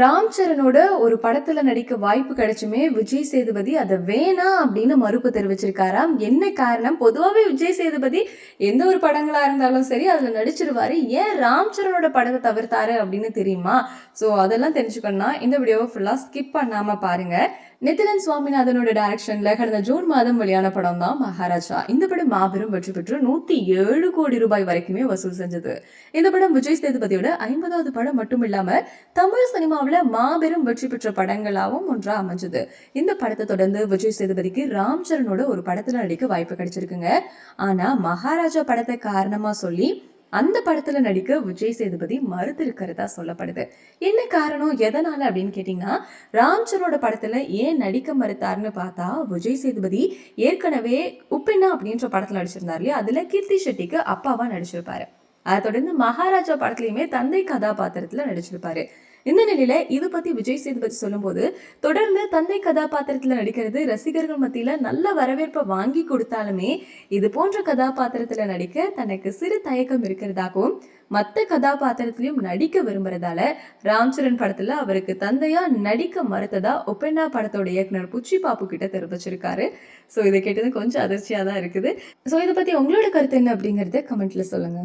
ராம் சரணோட ஒரு படத்துல நடிக்க வாய்ப்பு கிடைச்சுமே விஜய் சேதுபதி அதை வேணாம் அப்படின்னு மறுப்பு தெரிவிச்சிருக்காராம். என்ன காரணம்? பொதுவாகவே விஜய் சேதுபதி எந்த ஒரு படங்களா இருந்தாலும் சரி அதுல நடிச்சிருவாரு. ஏன் ராம் சரணோட படத்தை தவிர்த்தாரு அப்படின்னு தெரியுமா? ஸோ அதெல்லாம் தெரிஞ்சுக்கணும்னா இந்த வீடியோவை ஃபுல்லா ஸ்கிப் பண்ணாம பாருங்க. நிதிலன் சுவாமிநாதனோட டைரக்ஷன்ல கடந்த ஜூன் மாதம் வெளியான படம் தான் மகாராஜா. இந்த படம் மாபெரும் வெற்றி பெற்று நூத்தி ஏழு கோடி ரூபாய் வரைக்குமே வசூல் செஞ்சது. இந்த படம் விஜய் சேதுபதியோட ஐம்பதாவது படம் மட்டும் இல்லாம தமிழ் சினிமாவில் மாபெரும் வெற்றி பெற்ற படங்களாகவும் ஒன்றா அமைஞ்சது. இந்த படத்தை தொடர்ந்து விஜய் சேதுபதிக்கு ராம் சரணோட ஒரு படத்துல நடிக்க வாய்ப்பு கிடைச்சிருக்குங்க. ஆனா மகாராஜா படத்தை காரணமா சொல்லி அந்த படத்துல நடிக்க விஜய் சேதுபதி மறுத்திருக்கிறதா சொல்லப்படுது. என்ன காரணம்? எதனால அப்படின்னு கேட்டீங்கன்னா ராம்சரோட படத்துல ஏன் நடிக்க மறுத்தாருன்னு பார்த்தா விஜய் சேதுபதி ஏற்கனவே உப்பின்னா அப்படின்ற படத்துல நடிச்சிருந்தார் இல்லையா? அதுல கீர்த்தி ஷெட்டிக்கு அப்பாவா நடிச்சிருப்பாரு. அதை தொடர்ந்து மகாராஜா படத்துலயுமே தந்தை கதாபாத்திரத்துல நடிச்சிருப்பாரு. இந்த நிலையில இது பத்தி விஜய் சேதுபதி சொல்லும்போது தொடர்ந்து தந்தை கதாபாத்திரத்துல நடிக்கிறது ரசிகர்கள் மத்தியில நல்ல வரவேற்பை வாங்கி கொடுத்தாலுமே இது போன்ற கதாபாத்திரத்துல நடிக்க தனக்கு சிறு தயக்கம் இருக்கிறதாகவும் மற்ற கதாபாத்திரத்திலையும் நடிக்க விரும்புறதால ராம்சரண் படத்துல அவருக்கு தந்தையா நடிக்க மறுத்ததா ஒப்பென்னா படத்தோட இயக்குனர் புச்சி பாப்பு கிட்ட தெரிவிச்சிருக்காரு. ஸோ இதை கேட்டது கொஞ்சம் அதிர்ச்சியா தான் இருக்குது. ஸோ இதை பத்தி உங்களோட கருத்து என்ன அப்படிங்கறத கமெண்ட்ல சொல்லுங்க.